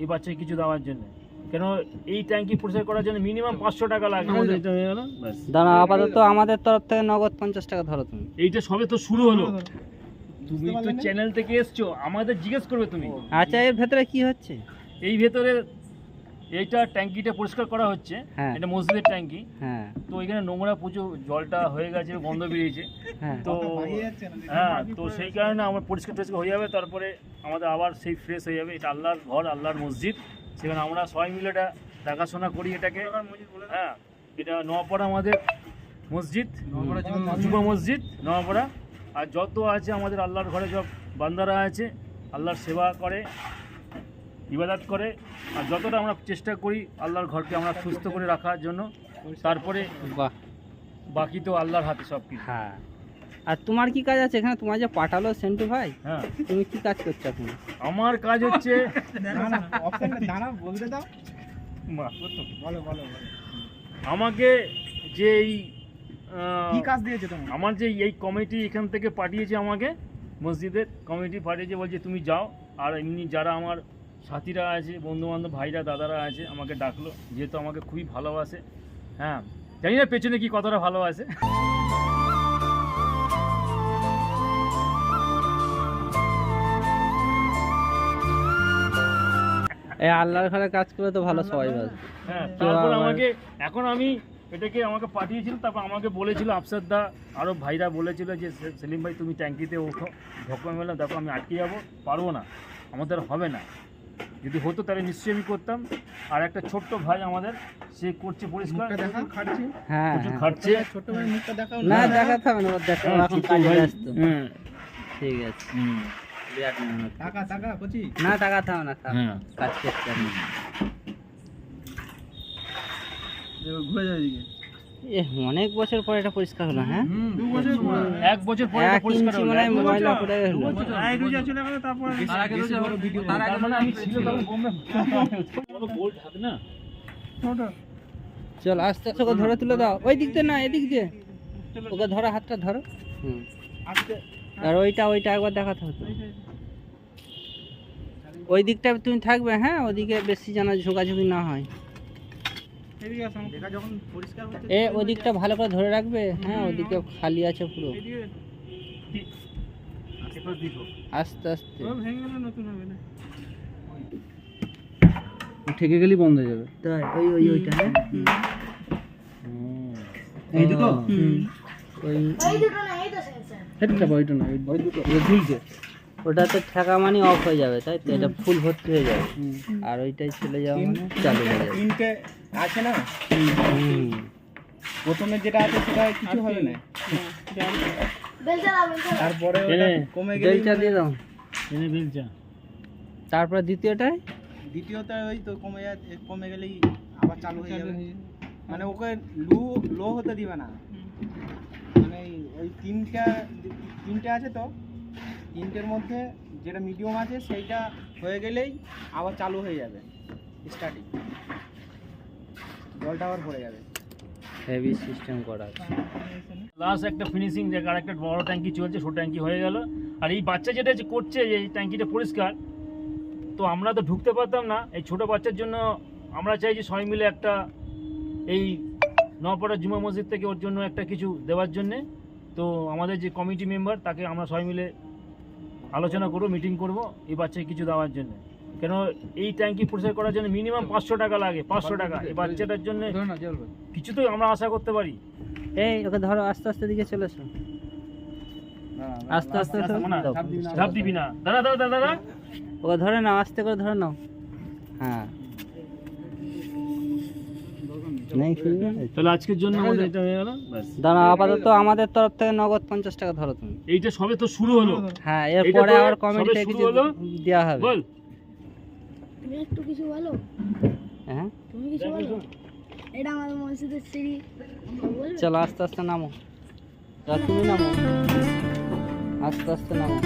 এই বাচ্চাকে কিছু দেওয়ার জন্য। কেন এই ট্যাঙ্কি পরিষ্কার করার জন্য মিনিমাম পাঁচশো টাকা লাগে আমাদের এটা হয়ে গেল দাঁড়া আপাতত আমাদের তরফ থেকে নগদ পঞ্চাশ টাকা ধরো তুমি। এইটা সবে তো শুরু হলো। তুমি তো চ্যানেল থেকে এসছো আমাদের জিজ্ঞেস করবে তুমি। আচ্ছা এর ভেতরে কি হচ্ছে? এই ভেতরে এইটা ট্যাঙ্কিটা পরিষ্কার করা হচ্ছে। হ্যাঁ। এটা মসজিদের ট্যাঙ্কি। হ্যাঁ। তো এখানে নোংরা প্রচুর জলটা হয়ে গেছে গন্ধ বেরিয়েছে। হ্যাঁ। তো হ্যাঁ তো সেই কারণে আমার পরিষ্কার টরিষ্কার হয়ে যাবে তারপরে আমাদের আবার সেই ফ্রেশ হয়ে যাবে। এটা আল্লাহর ঘর আল্লাহর মসজিদ। সেখানে আমরা সবাই মিলে এটা দেখাশোনা করি এটাকে। হ্যাঁ এটা নোয়াপাড়া আমাদের মসজিদ। যুব মসজিদ নোয়াপাড়া আর যত আছে আমাদের আল্লাহর ঘরে সব বান্দারা আছে আল্লাহর সেবা করে। ইবাদত করে আর যতটা আমরা চেষ্টা করি আল্লাহর ঘরকে আমরা সুস্থ করে রাখার জন্য তারপরে বাহ। বাকি তো আল্লাহর হাতে সব কিছু। হ্যাঁ। আর তোমার কি কাজ আছে? এখানে তোমার যে পাঠালো সেন্টু ভাই হ্যাঁ। তুমি কি কাজ করছ এখন? আমার কাজ হচ্ছে বলতে দাও। বলো বলো আমাকে যে এই কি কাজ দিয়েছে তোমার? আমার যে এই কমিটি এখান থেকে পাঠিয়েছে আমাকে মসজিদের কমিটি পাঠিয়েছে বলছে তুমি যাও আর এমনি যারা আমার সাথীরা আছে বন্ধু বান্ধব ভাইরা দাদারা আছে আমাকে ডাকলো যেহেতু আমাকে খুবই ভালোবাসে। হ্যাঁ জানি না পেছনে কি কতটা ভালোবাসে এই আল্লাহর ঘরে কাজ করে তো ভালো সবাই ভালো হ্যাঁ তারপর আমাকে এখন আমি এটাকে আমাকে পাঠিয়েছিল তারপর আমাকে বলেছিল আফসার দা আরও ভাইরা বলেছিল যে সেলিম ভাই তুমি ট্যাঙ্কিতে ওঠো ধক্কা মেলাম দেখো আমি আটকে যাব পারব না আমাদের হবে না। যদি হতো তাহলে নিশ্চয়ই আমি করতাম। আর একটা ছোট্ট ভাই আমাদের সে করছে পরিষ্কার। খাটছি। হ্যাঁ হ্যাঁ। খাটছে। ছোট ভাই মুখটা দেখাও না। দেখাতে হবে না ওর হ্যাঁ, এখন কাজে ব্যস্ত। ঠিক আছে। হুম, বিরাট মেহনত। টাকা টাকা কচি। না হবে না থাক। কাজ করতে ঘুরে যাবে অনেক বছর পর এটা পরিষ্কার হলো হ্যাঁ? এক বছর পরে এটা পরিষ্কার হলো, মনে। পড়ে গেল। আয় রুজা চলে গেল তারপর তার আগে রুজা ভিডিও তার মানে আমি ছিল তখন গোল না চল আস্তে আস্তে ওকে ধরে তুলে দাও। ওই দিক দিয়ে না এদিক দিয়ে। ওকে ধরো হাতটা ধরো। হুম। আর ওইটা ওইটা একবার দেখাতে হতো। ওই দিকটা তুমি থাকবে হ্যাঁ? ওদিকে বেশি যেন ঝোঁকাঝুঁকি না হয় এদিকে আসো দেখা যখন পরিষ্কার হচ্ছে এ ওদিকটা ভালো করে ধরে রাখবে? হ্যাঁ ওদিকে খালি আছে পুরো। আস্তে আস্তে গেলে ঠেকে গেলেই বন্ধ হয়ে যাবে। তাই ওই ওই ওইটা হ্যাঁ? এই দুটো? ওই এই দুটো না এই তো সেন্সার হেডটা ওইটা না ওই দুটো। ঝুলছে ওটাতে ঠেকা মানে অফ হয়ে যাবে তাই তো? এটা ফুল ভর্তি হয়ে যাবে। আর ওইটাই চলে যাওয়া মানে চালু হয়ে যাবে। তিনটে আছে না? প্রথমে যেটা আছে সেটা কিছু হবে না? তারপরে কমে গেলে বেলচা দিয়ে দাও। এনে বেলচা। তারপরে দ্বিতীয়টায়? দ্বিতীয়টা ওই তো কমে যা কমে গেলেই আবার চালু হয়ে যাবে। মানে ওকে লো লো হতে দিবে না। মানে ওই তিনটা তিনটে আছে তো? তিনটের মধ্যে যেটা মিডিয়াম আছে সেইটা হয়ে গেলেই আবার চালু হয়ে যাবে স্টার্টিং জলটা আবার পড়ে যাবে। হেভি সিস্টেম করা আছে। লাস্ট একটা ফিনিশিং জায়গা আর একটা বড় ট্যাঙ্কি চলছে ছোট ট্যাঙ্কি হয়ে গেল। আর এই বাচ্চা যেটা যে করছে যে এই ট্যাঙ্কিটা পরিষ্কার তো আমরা তো ঢুকতে পারতাম না। এই ছোট বাচ্চার জন্য আমরা চাই যে সবাই মিলে একটা এই নপাড়া জুমা মসজিদ থেকে ওর জন্য একটা কিছু দেওয়ার জন্যে। তো আমাদের যে কমিটি মেম্বার তাকে আমরা সবাই মিলে আলোচনা করব মিটিং করব এই বাচ্চাকে কিছু দেওয়ার জন্য। কেন এই ট্যাঙ্কি পরিষ্কার করার জন্য মিনিমাম পাঁচশো টাকা লাগে পাঁচশো টাকা। এই বাচ্চাটার জন্য কিছু তো আমরা আশা করতে পারি। এই ওকে ধরো আস্তে আস্তে দিকে চলে এসো। আস্তে আস্তে ঝাঁপ দিবি না। দাদা দাদা দাদা দাদা ওকে ধরে নাও আস্তে করে ধরে নাও। হ্যাঁ। তাহলে আজকের জন্য আমাদের এটা হয়ে গেল দাঁড়া আপাতত আমাদের তরফ থেকে নগদ পঞ্চাশ টাকা ধরো তুমি। এইটা সবে তো শুরু হলো। হ্যাঁ এরপরে আবার কিছু দেওয়া হবে। বল। তুমি একটু কিছু বলো। হ্যাঁ? তুমি কিছু বলো? এটা আমাদের মসজিদের সিঁড়ি। চলো আস্তে আস্তে নামো। তুমি নামো। আস্তে আস্তে নামো।